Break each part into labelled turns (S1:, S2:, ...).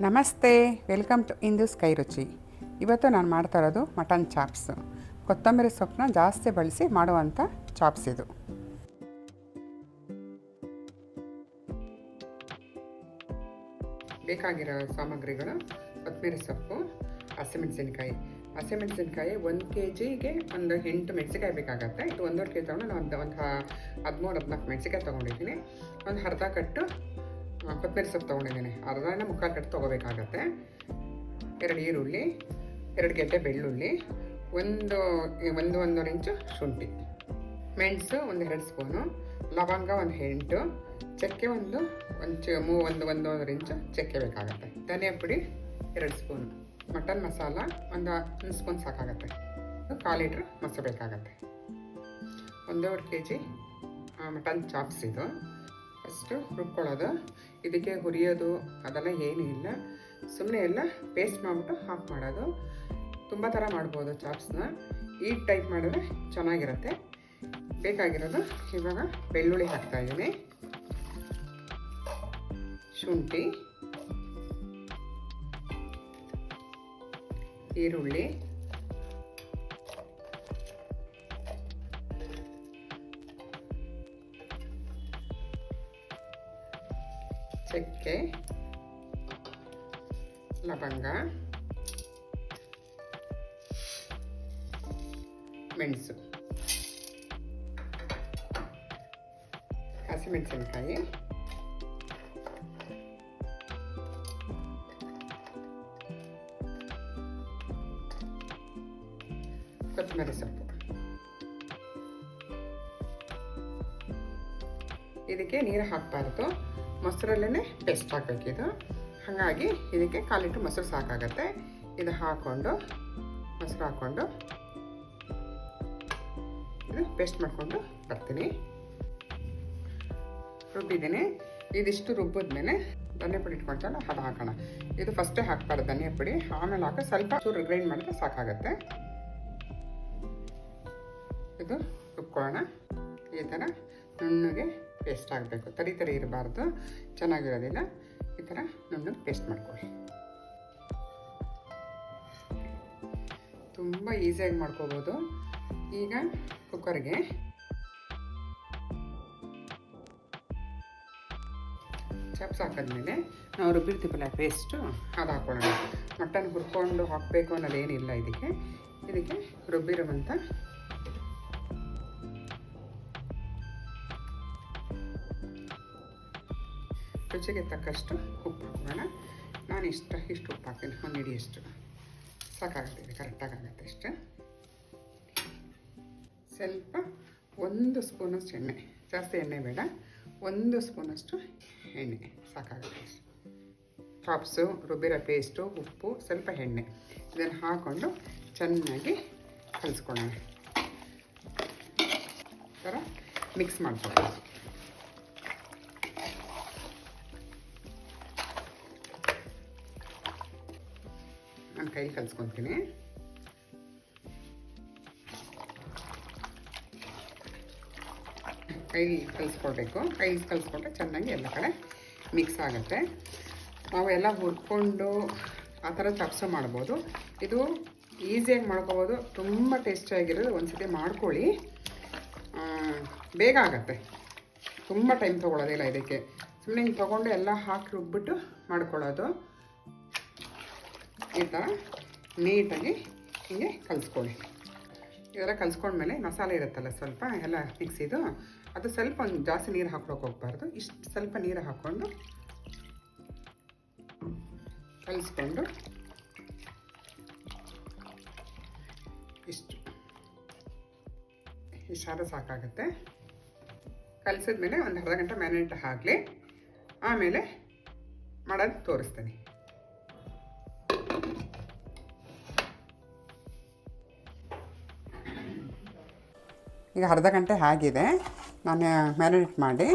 S1: ನಮಸ್ತೆ, welcome to into sky ರುಚಿ. ಇವತ್ತು ನಾನು ಮಾಡ್ತಾ ಇರೋದು ಮಟನ್ ಚಾಪ್ಸ್. ಕೊತ್ತಂಬರಿ ಸೊಪ್ಪನ್ನ ಜಾಸ್ತಿ ಬಳಸಿ ಮಾಡುವಂಥ ಚಾಪ್ಸ್ ಇದು. ಬೇಕಾಗಿರೋ ಸಾಮಗ್ರಿಗಳು, ಕೊತ್ತಂಬರಿ ಸೊಪ್ಪು, ಹಸಿಮೆಣಸಿನ್ಕಾಯಿ. ಹಸಿಮೆಣಸಿನ್ಕಾಯಿ ಒಂದು ಕೆ ಜಿಗೆ ಒಂದು ಎಂಟು ಮೆಣಸಿಕಾಯಿ ಬೇಕಾಗತ್ತೆ. ಇದು ಒಂದೂವರೆ ಕೆ ಜಿ ತೊಗೊಂಡು ನಾನು ಒಂದು ಒಂದು ಹದಿಮೂರು ಹದಿನಾಲ್ಕು ಮೆಣಸಿಕಾಯಿ ತೊಗೊಂಡಿದ್ದೀನಿ ಒಂದು ಅರ್ಧ ಕಟ್ಟು ಕೊತ್ತಂಬರಿ ಸೊಪ್ಪು ತೊಗೊಂಡಿದ್ದೀನಿ. ಅರ್ಧನ ಮುಕ್ಕಾಲು ಕಟ್ಟು ತೊಗೋಬೇಕಾಗತ್ತೆ. ಎರಡು ಈರುಳ್ಳಿ, ಎರಡು ಗೆಡ್ಡೆ ಬೆಳ್ಳುಳ್ಳಿ, ಒಂದು ಒಂದು ಒಂದೂವರೆ ಇಂಚು ಶುಂಠಿ. ಮೆಣಸು ಒಂದು ಎರಡು ಸ್ಪೂನು, ಲವಂಗ ಒಂದು ಎಂಟು, ಚಕ್ಕೆ ಒಂದು ಒಂದು ಮೂ, ಒಂದು ಒಂದೂವರೆ ಇಂಚು ಚಕ್ಕೆ ಬೇಕಾಗುತ್ತೆ. ಧನಿಯಾ ಪುಡಿ ಎರಡು ಸ್ಪೂನು, ಮಟನ್ ಮಸಾಲ ಒಂದು ಒಂದು ಸ್ಪೂನ್ ಸಾಕಾಗತ್ತೆ. ಕಾಲು ಲೀಟ್ರ್ ಮೊಸರು ಬೇಕಾಗತ್ತೆ. ಒಂದೂವರೆ ಕೆ ಜಿ ಮಟನ್ ಚಾಪ್ಸ್ ಇದು. ಫಸ್ಟು ರುಬ್ಕೊಳ್ಳೋದು. ಇದಕ್ಕೆ ಹುರಿಯೋದು ಅದೆಲ್ಲ ಏನೂ ಇಲ್ಲ. ಸುಮ್ಮನೆ ಎಲ್ಲ ಪೇಸ್ಟ್ ಮಾಡಿಬಿಟ್ಟು ಹಾಕ್ ಮಾಡೋದು. ತುಂಬ ಥರ ಮಾಡ್ಬೋದು ಚಾಪ್ಸ್ನ. ಈ ಟೈಪ್ ಮಾಡಿದ್ರೆ ಚೆನ್ನಾಗಿರುತ್ತೆ. ಬೇಕಾಗಿರೋದು ಇವಾಗ ಬೆಳ್ಳುಳ್ಳಿ ಹಾಕ್ತಾಯಿದ್ದೀನಿ ಶುಂಠಿ. ಈರುಳ್ಳಿ. ಚಕ್ಕೆ ಲವಂಗ ಮೆಣಸು ಹಸಿಮೆಣಸಿನ್ಕಾಯಿ ಕೊತ್ತಂಬರಿ ಸೊಪ್ಪು ಇದಕ್ಕೆ ನೀರು ಹಾಕಬಾರ್ದು ಮೊಸರಲ್ಲೇ ಪೇಸ್ಟ್ ಹಾಕಬೇಕಿದು ಹಾಗಾಗಿ ಇದಕ್ಕೆ ಕಾಲಿಟ್ಟು ಮೊಸರು ಸಾಕಾಗತ್ತೆ. ಇದು ಹಾಕ್ಕೊಂಡು ಮೊಸರು ಹಾಕ್ಕೊಂಡು ಇದು ಪೇಸ್ಟ್ ಮಾಡಿಕೊಂಡು ಬರ್ತೀನಿ. ರುಬ್ಬಿದ್ದೀನಿ. ಇದಿಷ್ಟು ರುಬ್ಬಿದ್ಮೇಲೆ ಧನಿಯಾ ಪುಡಿ ಇಟ್ಕೊಳ್ತಲ್ಲ ಅದು ಹಾಕೋಣ. ಇದು ಫಸ್ಟೇ ಹಾಕ್ಬಾರ್ದು ಧನಿಯಾ ಪುಡಿ. ಆಮೇಲೆ ಹಾಕಿ ಸ್ವಲ್ಪ ಚೂರು ಗ್ರೈಂಡ್ ಮಾಡಿದ್ರೆ ಸಾಕಾಗತ್ತೆ. ಇದು ರುಬ್ಕೊಳ್ಳೋಣ. ಈ ಥರ ನುಣ್ಣಗೆ ಪೇಸ್ಟ್ ಆಗಬೇಕು ತರಿ ತರಿ ಇರಬಾರ್ದು. ಚೆನ್ನಾಗಿರೋದಿಲ್ಲ. ಈ ಥರ ನುಣ್ಣಗೆ ಪೇಸ್ಟ್ ಮಾಡ್ಕೊಳ್ಳಿ. ತುಂಬ ಈಸಿಯಾಗಿ ಮಾಡ್ಕೋಬೋದು. ಈಗ ಕುಕ್ಕರ್ಗೆ ಚಪ್ಸ್ ಹಾಕಿದ್ಮೇಲೆ ನಾವು ರುಬ್ಬಿರ್ತೀವಲ್ಲ ಪೇಸ್ಟು ಅದು ಹಾಕ್ಕೊಳ್ಳೋಣ ಮಟನ್ ಹುರ್ಕೊಂಡು ಹಾಕಬೇಕು ಅನ್ನೋದೇನಿಲ್ಲ ಇದಕ್ಕೆ. ಇದಕ್ಕೆ ರುಬ್ಬಿರುವಂಥ ರುಚಿಗೆ ತಕ್ಕಷ್ಟು ಉಪ್ಪು ಹಾಕೋಣ. ನಾನು ಇಷ್ಟ, ಇಷ್ಟು ಉಪ್ಪು ಹಾಕ್ತೀನಿ. ಒಂದು ಹಿಡಿಯಷ್ಟು ಸಾಕಾಗುತ್ತೆ ಇದು ಆಗುತ್ತೆ ಇಷ್ಟು ಸ್ವಲ್ಪ ಒಂದು ಸ್ಪೂನಷ್ಟು ಎಣ್ಣೆ. ಜಾಸ್ತಿ ಎಣ್ಣೆ ಬೇಡ. ಒಂದು ಸ್ಪೂನಷ್ಟು ಎಣ್ಣೆ. ಸಾಕಾಗುತ್ತೆ ಕಾಪ್ಸು ರುಬ್ಬಿರೋ ಪೇಸ್ಟು ಉಪ್ಪು, ಸ್ವಲ್ಪ ಎಣ್ಣೆ. ಇದನ್ನು ಹಾಕ್ಕೊಂಡು ಚೆನ್ನಾಗಿ ಕಲಿಸ್ಕೊಳ್ಳೋಣ. ಥರ ಮಿಕ್ಸ್ ಮಾಡ್ಕೊಳ್ಳೋಣ. ಕೈ ಕಲಿಸ್ಕೊತೀನಿ. ಕೈ ಕಲಿಸ್ಕೊಳ್ಬೇಕು ಕೈ ಕಲಿಸ್ಕೊಂಡ್ರೆ ಚೆನ್ನಾಗಿ ಎಲ್ಲ ಕಡೆ ಮಿಕ್ಸ್ ಆಗುತ್ತೆ. ನಾವು ಎಲ್ಲ ಹುರ್ಕೊಂಡು ಆ ಥರ ಚಪ್ಸ ಮಾಡ್ಬೋದು. ಇದು ಈಸಿಯಾಗಿ ಮಾಡ್ಕೋಬೋದು. ತುಂಬ ಟೇಸ್ಟಿಯಾಗಿರೋದು ಒಂದು ಸತಿ ಮಾಡ್ಕೊಳ್ಳಿ. ಬೇಗ ಆಗುತ್ತೆ. ತುಂಬ ಟೈಮ್ ತೊಗೊಳೋದಿಲ್ಲ ಇದಕ್ಕೆ. ಸುಮ್ಮನೆ ಹಿಂಗೆ ತೊಗೊಂಡು ಎಲ್ಲ ಹಾಕಿ ರುಬ್ಬಿಟ್ಟು ಮಾಡ್ಕೊಳ್ಳೋದು. ಈ ಥರ ನೀಟಾಗಿ ಹೀಗೆ ಕಲಿಸ್ಕೊಳ್ಳಿ. ಇದೆಲ್ಲ ಕಲಿಸ್ಕೊಂಡ್ಮೇಲೆ ಮಸಾಲೆ ಇರುತ್ತಲ್ಲ ಸ್ವಲ್ಪ ಎಲ್ಲ ಮಿಕ್ಸಿದು ಅದು ಸ್ವಲ್ಪ ಒಂದು ಜಾಸ್ತಿ ನೀರು ಹಾಕ್ಲಿಕ್ಕೆ ಹೋಗ್ಬಾರ್ದು. ಇಷ್ಟು ಸ್ವಲ್ಪ ನೀರು ಹಾಕ್ಕೊಂಡು ಕಲಿಸ್ಕೊಂಡು ಇಷ್ಟು. ಇಷ್ಟಾದ್ರೆ ಸಾಕಾಗುತ್ತೆ. ಕಲಿಸಿದ್ಮೇಲೆ ಒಂದು ಅರ್ಧ ಗಂಟೆ ಮ್ಯಾನೇಟ್ ಹಾಕಲಿ ಆಮೇಲೆ ಮಾಡೋದು ತೋರಿಸ್ತೀನಿ. ಈಗ ಅರ್ಧ ಗಂಟೆ ಆಗಿದೆ. ನಾನು ಮ್ಯಾರಿನೇಟ್ ಮಾಡಿ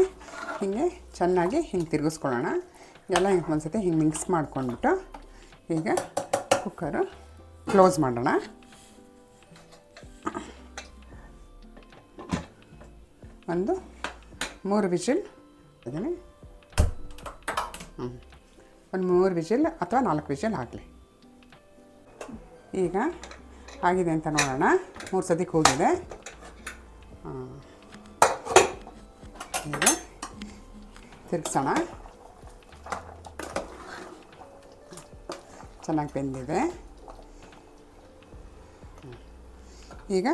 S1: ಹೀಗೆ ಚೆನ್ನಾಗಿ ಹಿಂಗೆ ತಿರುಗಿಸ್ಕೊಳ್ಳೋಣ. ಎಲ್ಲ ಹಿಂಗೆ ಒಂದ್ಸತಿ ಹಿಂಗೆ ಮಿಕ್ಸ್ ಮಾಡ್ಕೊಂಡ್ಬಿಟ್ಟು ಈಗ ಕುಕ್ಕರು ಕ್ಲೋಸ್ ಮಾಡೋಣ. ಒಂದು ಮೂರು ವಿಜಿಲ್ ಇದನ್ನು. ಹ್ಞೂ ಒಂದು ಮೂರು ವಿಜಿಲ್ ಅಥವಾ ನಾಲ್ಕು ವಿಜಿಲ್ ಆಗಲಿ. ಈಗ ಆಗಿದೆ ಅಂತ ನೋಡೋಣ. ಮೂರು ಸತಿ ಕೂಗಿದೆ. ಈಗ ತಿರ್ಗಿಸೋಣ. ಚೆನ್ನಾಗಿ ಬೆಂದಿದೆ. ಈಗ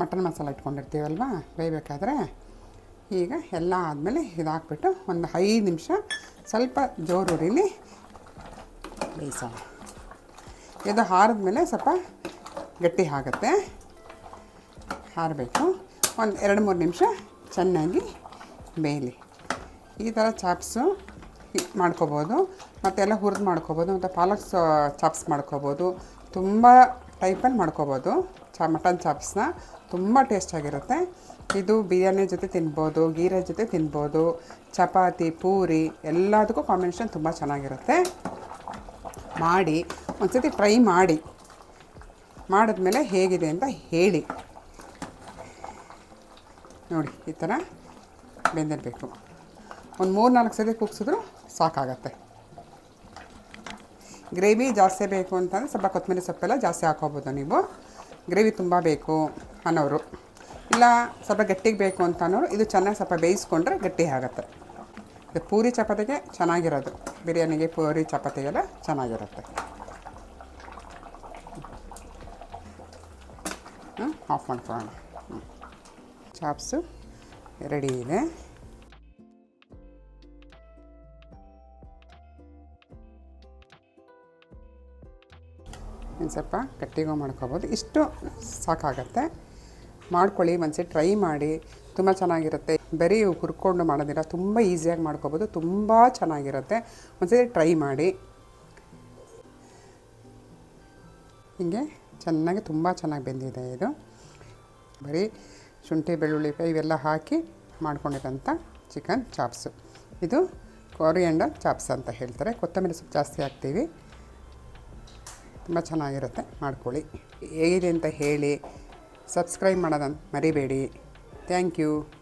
S1: ಮಟನ್ ಮಸಾಲ ಇಟ್ಕೊಂಡಿರ್ತೀವಲ್ವ, ಬೇಯಬೇಕಾದ್ರೆ? ಈಗ ಎಲ್ಲ ಆದಮೇಲೆ ಇದಾಕ್ಬಿಟ್ಟು ಒಂದು ಐದು ನಿಮಿಷ ಸ್ವಲ್ಪ ಜೋರು ಉರಿಲಿ ಬೇಯಿಸೋಣ. ಇದು ಹಾರಿದ್ಮೇಲೆ ಸ್ವಲ್ಪ ಗಟ್ಟಿ ಆಗುತ್ತೆ. ಹಾರಬೇಕು. ಒಂದು ಎರಡು ಮೂರು ನಿಮಿಷ ಚೆನ್ನಾಗಿ ಬೇಯಲಿ. ಈ ಥರ ಚಾಪ್ಸು ಮಾಡ್ಕೋಬೋದು. ಮತ್ತೆಲ್ಲ ಹುರಿದು ಮಾಡ್ಕೋಬೋದು. ಮತ್ತು ಪಾಲಕ್ ಚಾಪ್ಸ್ ಮಾಡ್ಕೋಬೋದು. ತುಂಬ ಟೈಪಲ್ಲಿ ಮಾಡ್ಕೋಬೋದು ಚಾ ಮಟನ್ ಚಾಪ್ಸ್ನ. ತುಂಬ ಟೇಸ್ಟಾಗಿರುತ್ತೆ ಇದು ಬಿರಿಯಾನಿ ಜೊತೆ ತಿನ್ಬೋದು, ಗೀರೆ ಜೊತೆ ತಿನ್ಬೋದು, ಚಪಾತಿ, ಪೂರಿ ಎಲ್ಲದಕ್ಕೂ ಕಾಂಬಿನೇಷನ್ ತುಂಬ ಚೆನ್ನಾಗಿರುತ್ತೆ. ಮಾಡಿ ಒಂದು ಸತಿ ಟ್ರೈ ಮಾಡಿ. ಮಾಡಿದ್ಮೇಲೆ ಹೇಗಿದೆ ಅಂತ ಹೇಳಿ. ನೋಡಿ, ಈ ಥರ ಬೆಂದಿರಬೇಕು ಒಂದು ಮೂರು ನಾಲ್ಕು ಸರಿ ಕುಗ್ಸಿದ್ರು ಸಾಕಾಗತ್ತೆ. ಗ್ರೇವಿ ಜಾಸ್ತಿ ಬೇಕು ಅಂತಂದರೆ ಸ್ವಲ್ಪ ಕೊತ್ತಂಬರಿ ಸೊಪ್ಪೆಲ್ಲ ಜಾಸ್ತಿ ಹಾಕೋಬೋದು ನೀವು. ಗ್ರೇವಿ ತುಂಬ ಬೇಕು ಅನ್ನೋರು. ಇಲ್ಲ, ಸ್ವಲ್ಪ ಗಟ್ಟಿಗೆ ಬೇಕು ಅಂತ ಅನ್ನೋರು, ಇದು ಚೆನ್ನಾಗಿ ಸ್ವಲ್ಪ ಬೇಯಿಸ್ಕೊಂಡ್ರೆ ಗಟ್ಟಿ ಆಗುತ್ತೆ. ಇದು ಪೂರಿ ಚಪಾತಿಗೆ ಚೆನ್ನಾಗಿರೋದು. ಬಿರಿಯಾನಿಗೆ ಪೂರಿ ಚಪಾತಿಗೆಲ್ಲ ಚೆನ್ನಾಗಿರುತ್ತೆ. ಆಫ್ ಮಾಡ್ಕೊಳ್ಳೋಣ. ಚಾಪ್ಸು ರೆಡಿ ಇದೆ. ಒಂದು ಸ್ವಲ್ಪ ಗಟ್ಟಿಗೂ ಮಾಡ್ಕೋಬೋದು. ಇಷ್ಟು ಸಾಕಾಗತ್ತೆ. ಮಾಡ್ಕೊಳ್ಳಿ, ಒಂದ್ಸತಿ ಟ್ರೈ ಮಾಡಿ. ತುಂಬ ಚೆನ್ನಾಗಿರುತ್ತೆ. ಬರೀ ಹುರ್ಕೊಂಡು ಮಾಡೋದಿಲ್ಲ, ತುಂಬ ಈಸಿಯಾಗಿ ಮಾಡ್ಕೋಬೋದು. ತುಂಬ ಚೆನ್ನಾಗಿರುತ್ತೆ. ಒಂದ್ಸರಿ ಟ್ರೈ ಮಾಡಿ. ಹೀಗೆ ಚೆನ್ನಾಗಿ, ತುಂಬ ಚೆನ್ನಾಗಿ ಬೆಂದಿದೆ ಇದು. ಬರೀ ಶುಂಠಿ, ಬೆಳ್ಳುಳ್ಳಿ, ಪೇ ಇವೆಲ್ಲ ಹಾಕಿ ಮಾಡ್ಕೊಂಡಿರೋಂಥ ಚಿಕನ್ ಚಾಪ್ಸು. ಇದು ಕೊರಿಯಂಡರ್ ಚಾಪ್ಸ್ ಅಂತ ಹೇಳ್ತಾರೆ. ಕೊತ್ತಂಬರಿ ಸೊಪ್ಪು ಜಾಸ್ತಿ ಹಾಕ್ತೀವಿ. ತುಂಬ ಚೆನ್ನಾಗಿರುತ್ತೆ. ಮಾಡ್ಕೊಳ್ಳಿ. ಹೇಗಿದೆ ಅಂತ ಹೇಳಿ. ಸಬ್ಸ್ಕ್ರೈಬ್ ಮಾಡೋದನ್ನು ಮರಿಬೇಡಿ. Thank you.